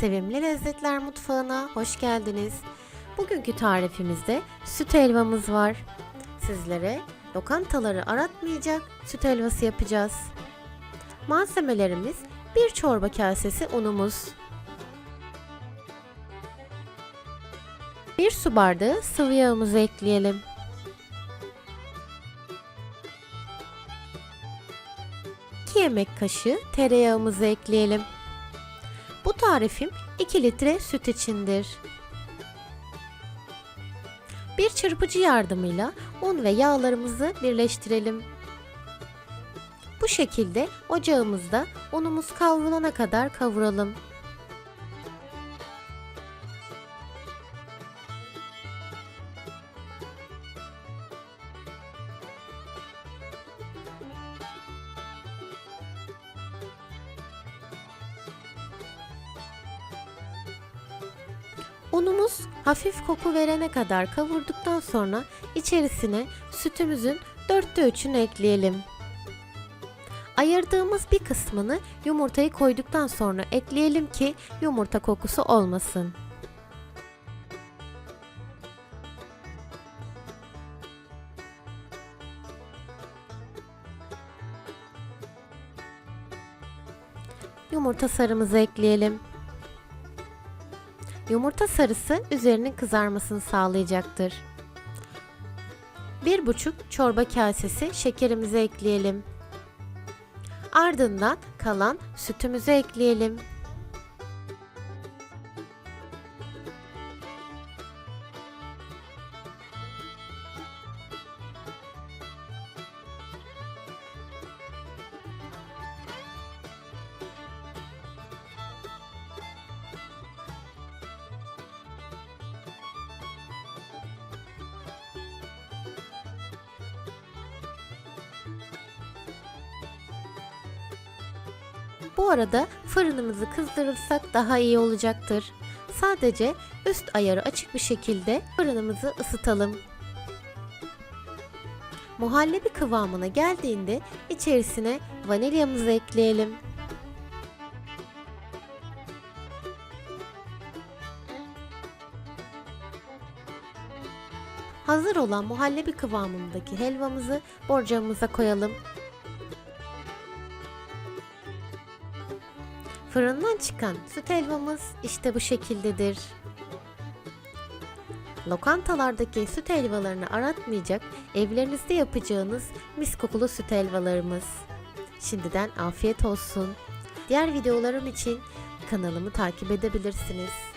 Sevimli Lezzetler Mutfağı'na hoş geldiniz. Bugünkü tarifimizde süt helvamız var. Sizlere lokantaları aratmayacak süt helvası yapacağız. Malzemelerimiz bir çorba kasesi unumuz. Bir su bardağı sıvı yağımızı ekleyelim. 2 yemek kaşığı tereyağımızı ekleyelim. Bu tarifim 2 litre süt içindir. Bir çırpıcı yardımıyla un ve yağlarımızı birleştirelim. Bu şekilde ocağımızda unumuz kavrulana kadar kavuralım. Unumuz hafif koku verene kadar kavurduktan sonra içerisine sütümüzün dörtte üçünü ekleyelim. Ayırdığımız bir kısmını yumurtayı koyduktan sonra ekleyelim ki yumurta kokusu olmasın. Yumurta sarımızı ekleyelim. Yumurta sarısı üzerinin kızarmasını sağlayacaktır. 1,5 çorba kasesi şekerimizi ekleyelim. Ardından kalan sütümüzü ekleyelim. Bu arada fırınımızı kızdırırsak daha iyi olacaktır. Sadece üst ayarı açık bir şekilde fırınımızı ısıtalım. Muhallebi kıvamına geldiğinde içerisine vanilyamızı ekleyelim. Hazır olan muhallebi kıvamındaki helvamızı borcamımıza koyalım. Fırından çıkan süt helvamız işte bu şekildedir. Lokantalardaki süt helvalarını aratmayacak, evlerinizde yapacağınız mis kokulu süt helvalarımız. Şimdiden afiyet olsun. Diğer videolarım için kanalımı takip edebilirsiniz.